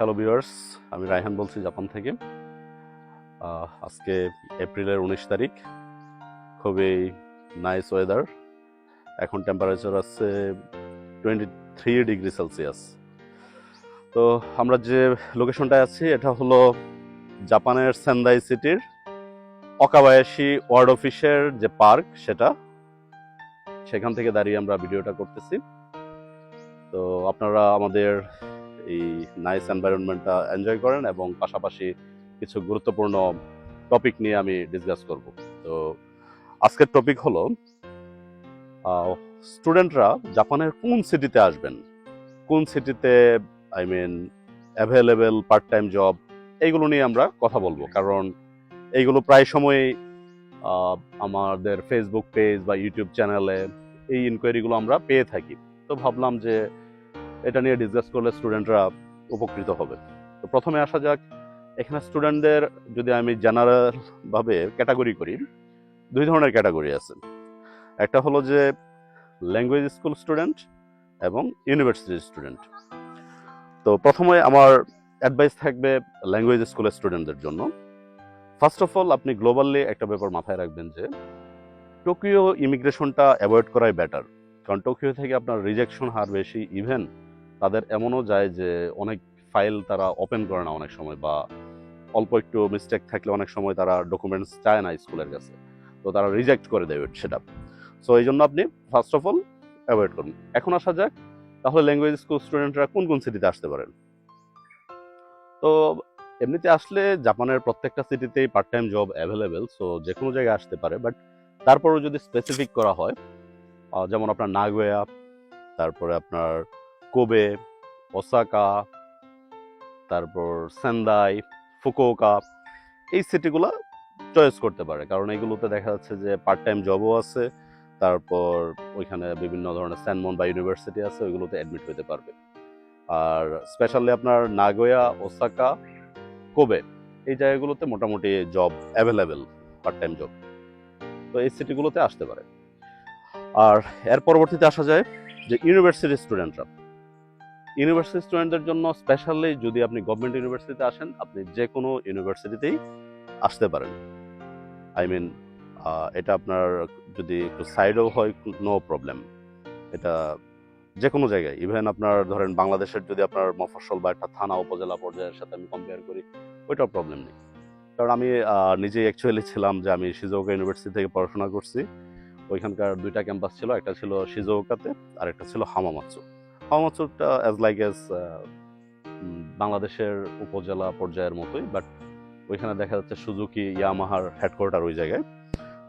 Hello viewers আমি রায়হান বলছি Japan থেকে। আজকে এপ্রিলের উনিশ তারিখ। খুবই নাইস ওয়েদার এখন টেম্পারেচার আছে টোয়েন্টি থ্রি ডিগ্রি সেলসিয়াস তো আমরা যে লোকেশনটায় আছি, এটা হলো জাপানের সেন্দাই সিটির অকাবায়াসি ওয়ার্ড অফিসের যে পার্ক, সেটা। সেখান থেকে দাঁড়িয়ে আমরা ভিডিওটা করতেছি। তো আপনারা আমাদের এই নাইস এনভায়রনমেন্টটা এনজয় করেন এবং পাশাপাশি কিছু গুরুত্বপূর্ণ টপিক নিয়ে আমি ডিসকাস করব। তো আজকের টপিক হলো স্টুডেন্টরা জাপানের কোন সিটিতে আসবেন? কোন সিটিতে I mean available part time job এইগুলো নিয়ে আমরা কথা বলব। কারণ এইগুলো প্রায় সময় আমাদের ফেসবুক পেজ বা ইউটিউব চ্যানেলে এই ইনকোয়ারিগুলো আমরা পেয়ে থাকি। তো ভাবলাম যে এটা নিয়ে ডিসকাস করলে স্টুডেন্টরা উপকৃত হবে। তো প্রথমে আসা যাক, এখানে স্টুডেন্টদের যদি আমি জেনারেলভাবে ক্যাটাগরি করি, দুই ধরনের ক্যাটাগরি আছে। একটা হলো যে ল্যাঙ্গুয়েজ স্কুল স্টুডেন্ট এবং ইউনিভার্সিটি স্টুডেন্ট তো প্রথমে আমার অ্যাডভাইস থাকবে ল্যাঙ্গুয়েজ স্কুলের স্টুডেন্টদের জন্য। ফার্স্ট অফ অল আপনি গ্লোবালি একটা ব্যাপার মাথায় রাখবেন যে টোকিও ইমিগ্রেশনটা অ্যাভয়েড করাই বেটার কারণ টোকিও থেকে আপনার রিজেকশন হার বেশি ইভেন তাদের এমনও যায় যে অনেক ফাইল তারা ওপেন করে না অনেক সময় বা অল্প একটু মিস্টেক থাকলে অনেক সময় তারা ডকুমেন্টস চায় না স্কুলের কাছে। তো তারা রিজেক্ট করে দেবে সেটা সো এই জন্য আপনি ফার্স্ট অফ অল অ্যাভয়েড করুন। এখন আসা যাক, তাহলে ল্যাঙ্গুয়েজ স্কুল স্টুডেন্টরা কোন কোন সিটিতে আসতে পারেন? তো এমনিতে আসলে জাপানের প্রত্যেকটা সিটিতেই part time job available so যে কোনো জায়গায় আসতে পারে বাট তারপরেও যদি স্পেসিফিক করা হয় যেমন আপনার নাগোয়া তারপরে আপনার কোবে ওসাকা তারপর সেন্দাই ফুকুওকা এই সিটিগুলো চয়েস করতে পারে। কারণ এইগুলোতে দেখা যাচ্ছে যে পার্ট টাইম জবও আছে, তারপর ওইখানে বিভিন্ন ধরনের স্যানমন বা ইউনিভার্সিটি আছে, ওইগুলোতে অ্যাডমিট হতে পারবে। আর স্পেশালি আপনার নাগোয়া ওসাকা কোবে এই জায়গাগুলোতে মোটামুটি job available part time job তো এই সিটিগুলোতে আসতে পারে। আর এর পরবর্তীতে আসা যায় যে ইউনিভার্সিটি স্টুডেন্টরা ইউনিভার্সিটি স্টুডেন্টদের জন্য স্পেশালি যদি আপনি গভর্নমেন্ট ইউনিভার্সিটিতে আসেন, আপনি যে কোনো ইউনিভার্সিটিতেই আসতে পারেন। আই মিন এটা আপনার যদি একটু সাইডও হয় নো প্রবলেম এটা যে কোনো জায়গায়। ইভেন আপনার ধরেন বাংলাদেশের যদি আপনার মফস্বল বা একটা থানা, উপজেলা পর্যায়ের সাথে আমি কম্পেয়ার করি, ওইটাও প্রবলেম নেই। কারণ আমি নিজেই অ্যাকচুয়ালি ছিলাম যে আমি সিজোকা ইউনিভার্সিটি থেকে পড়াশোনা করছি। ওইখানকার দুইটা ক্যাম্পাস ছিল, একটা ছিল শিজোকাতে আর একটা ছিল হামামাৎসু হামামাৎসুটা অ্যাজ লাইক এস বাংলাদেশের উপজেলা পর্যায়ের মতোই বাট ওইখানে দেখা যাচ্ছে সুজুকি ইয়ামাহার হেডকোয়ার্টার ওই জায়গায়।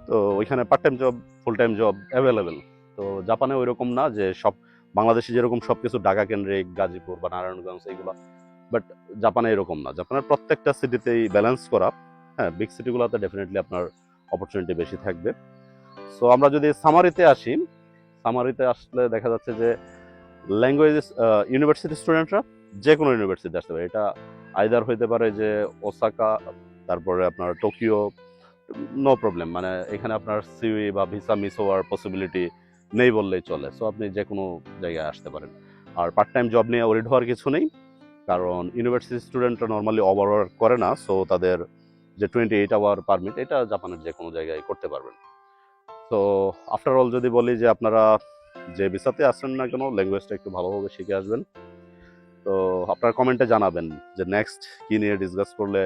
তো ওইখানে part time job full time job available তো জাপানে ওইরকম না যে সব, বাংলাদেশে যেরকম সব কিছু ঢাকা কেন্দ্রিক, গাজীপুর বা নারায়ণগঞ্জ এইগুলো বাট জাপানে এরকম না। জাপানের প্রত্যেকটা সিটিতেই ব্যালেন্স করা। হ্যাঁ বিগ সিটিগুলোতে ডেফিনেটলি আপনার অপরচুনিটি বেশি থাকবে। সো আমরা যদি সামারিতে আসি সামারিতে আসলে দেখা যাচ্ছে যে ল্যাঙ্গুয়েজ ইউনিভার্সিটি স্টুডেন্টরা যে কোনো ইউনিভার্সিটি আসতে পারে। এটা আইদার হইতে পারে যে ওসাকা তারপরে আপনার টোকিও নো প্রবলেম মানে এখানে আপনার সিউই বা ভিসা মিস হওয়ার পসিবিলিটি নেই বললেই চলে। সো আপনি যে কোনো জায়গায় আসতে পারেন। আর পার্ট টাইম জব নিয়ে ওরিড হওয়ার কিছু নেই। কারণ ইউনিভার্সিটি স্টুডেন্টরা নর্মালি ওভারওয়ার্ক করে না। সো তাদের যে টোয়েন্টি এইট আওয়ার পারমিট এটা জাপানের যে কোনো জায়গায় করতে পারবেন। তো আফটার অল যদি বলি যে আপনারা যে বিসাতে আসেন না কেন ল্যাঙ্গুয়েজটা একটু ভালোভাবে শিখে আসবেন। তো আপনার কমেন্টে জানাবেন যে নেক্সট কি নিয়ে ডিসকাস করলে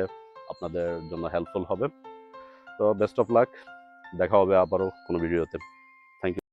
আপনাদের জন্য হেল্পফুল হবে। তো বেস্ট অফ লাক দেখা হবে আবারও কোনো ভিডিওতে